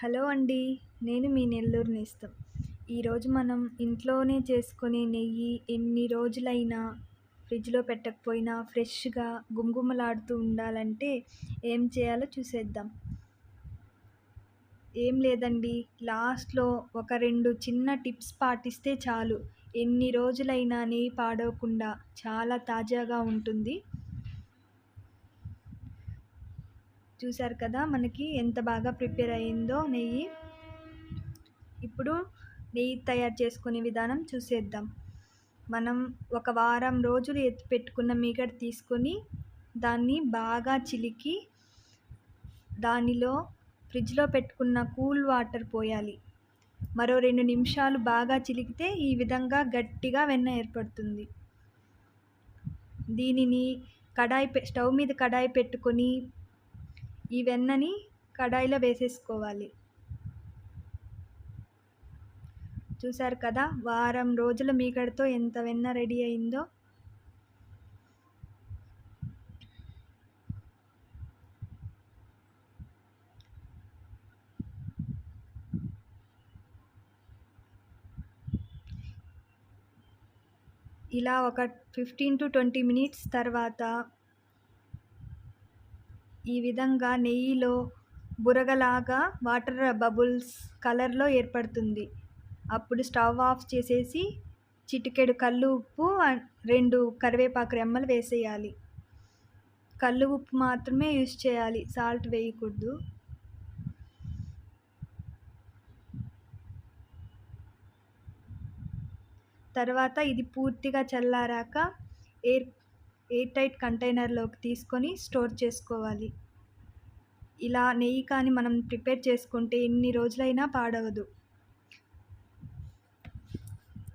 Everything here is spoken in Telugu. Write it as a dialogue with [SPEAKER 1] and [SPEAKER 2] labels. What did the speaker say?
[SPEAKER 1] హలో అండి నేను మీ నెల్లూరు నేస్తం. ఈరోజు మనం ఇంట్లోనే చేసుకునే నెయ్యి ఎన్ని రోజులైనా ఫ్రిడ్జ్లో పెట్టకపోయినా ఫ్రెష్గా గుమగుమలాడుతూ ఉండాలంటే ఏం చేయాలో చూసేద్దాం. ఏం లేదండి లాస్ట్లో ఒక రెండు చిన్న టిప్స్ పాటిస్తే చాలు. ఎన్ని రోజులైనా నెయ్యి పాడవకుండా చాలా తాజాగా ఉంటుంది. చూసారు కదా మనకి ఎంత బాగా ప్రిపేర్ అయ్యిందో నెయ్యి. ఇప్పుడు నెయ్యి తయారు చేసుకునే విధానం చూసేద్దాం. మనం ఒక వారం రోజులు ఎత్తి పెట్టుకున్న మీగడ తీసుకొని దాన్ని బాగా చిలికి దానిలో ఫ్రిడ్జ్లో పెట్టుకున్న కూల్ వాటర్ పోయాలి. మరో రెండు నిమిషాలు బాగా చిలికితే ఈ విధంగా గట్టిగా వెన్న ఏర్పడుతుంది. దీనిని కడాయి స్టవ్ మీద కడాయి పెట్టుకొని ఈ వెన్నని కడాయిలో వేసేసుకోవాలి. చూసారు కదా వారం రోజుల మీగడతో ఎంత వెన్న రెడీ అయిందో. ఇలా ఒక ఫిఫ్టీన్ టు ట్వంటీ మినిట్స్ తర్వాత ఈ విధంగా నెయ్యిలో బురగలాగా వాటర్ బబుల్స్ కలర్లో ఏర్పడుతుంది. అప్పుడు స్టవ్ ఆఫ్ చేసేసి చిటికెడు కళ్ళు ఉప్పు రెండు కరివేపాకు రెమ్మలు వేసేయాలి. కళ్ళు ఉప్పు మాత్రమే యూస్ చేయాలి సాల్ట్ వేయకూడదు. తర్వాత ఇది పూర్తిగా చల్లారాక ఎయిర్ ఎయిర్ టైట్ కంటైనర్లోకి తీసుకొని స్టోర్ చేసుకోవాలి. ఇలా నెయ్యి కానీ మనం ప్రిపేర్ చేసుకుంటే ఎన్ని రోజులైనా పాడవదు.